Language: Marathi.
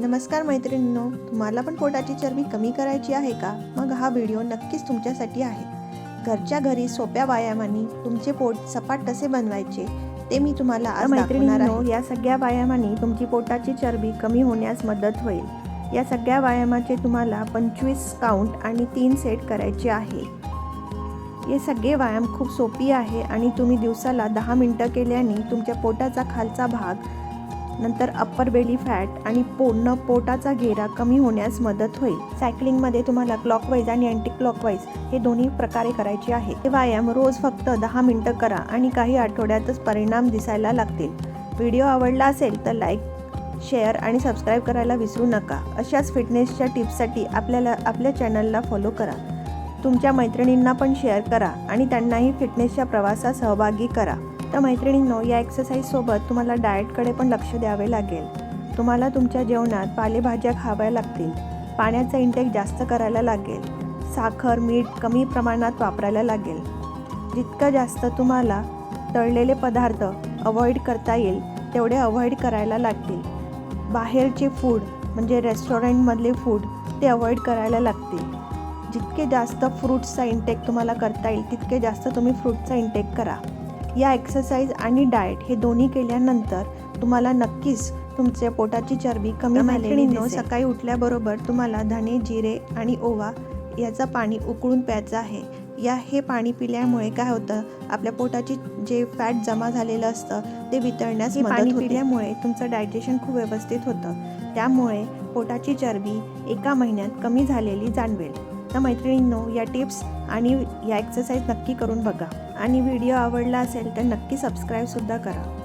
नमस्कार मैत्रिणींनो तुम्हाला पण पोटाची चरबी कमी करायची आहे का? मग हा व्हिडिओ नक्कीच तुमच्यासाठी आहे. घरच्या घरी सोप्या व्यायामाने तुमचे पोट सपाट कसे बनवायचे ते मी तुम्हाला आज दाखवणार आहे. या सगळ्या व्यायामाने तुमची पोटाची चरबी कमी होण्यास मदत होईल. या सगळ्या व्यायामाचे तुम्हाला पंचवीस काउंट आणि तीन सेट करायचे आहे. हे सगळे व्यायाम खूप सोपी आहे आणि तुम्ही दिवसाला दहा मिनटं केल्याने तुमच्या पोटाचा खालचा भाग नंतर अप्पर बेली फॅट आणि पूर्ण पोटाचा घेरा कमी होण्यास मदत होईल. सायकलिंगमध्ये तुम्हाला क्लॉकवाईज आणि अँटी क्लॉकवाईज हे दोन्ही प्रकारे करायचे आहे. हे व्यायाम रोज फक्त दहा मिनटं करा आणि काही आठवड्यातच परिणाम दिसायला लागतील. व्हिडिओ आवडला असेल तर लाईक शेअर आणि सबस्क्राईब करायला विसरू नका. अशाच फिटनेसच्या टिप्ससाठी आपल्याला आपल्या चॅनलला फॉलो करा. तुमच्या मैत्रिणींना पण शेअर करा आणि त्यांनाही फिटनेसच्या प्रवासात सहभागी करा. तर मैत्रिणींनो या एक्सरसाइजसोबत तुम्हाला डाएटकडे पण लक्ष द्यावे लागेल. तुम्हाला तुमच्या जेवणात पालेभाज्या खाव्या लागतील. पाण्याचा इंटेक जास्त करायला लागेल. साखर मीठ कमी प्रमाणात वापरायला लागेल. जितकं जास्त तुम्हाला तळलेले पदार्थ अवॉइड करता येईल तेवढे अवॉइड करायला लागतील. बाहेरचे फूड म्हणजे रेस्टॉरंटमधले फूड ते अवॉइड करायला लागतील. जितके जास्त फ्रूट्सचा इंटेक तुम्हाला करता येईल तितके जास्त तुम्ही फ्रूटचा इंटेक करा. या एक्सरसाइज आणि डाएट हे दोन्ही केल्यानंतर तुम्हाला नक्कीच तुमच्या पोटाची चरबी कमी झालेली सकाळी उठल्याबरोबर तुम्हाला धणे जिरे आणि ओवा याचं पाणी उकळून प्यायचं आहे. या हे पाणी पिल्यामुळे काय होतं? आपल्या पोटाची जे फॅट जमा झालेलं असतं ते वितळण्यास पाणी पिल्यामुळे तुमचं डायजेशन खूप व्यवस्थित होतं. त्यामुळे पोटाची चरबी एका महिन्यात कमी झालेली जाणवेल. तर मैत्रिणींनो या टिप्स आणि या एक्सरसाइज नक्की करून बघा. आणि व्हिडिओ आवडला असेल तर नक्की सबस्क्राईबसुद्धा करा.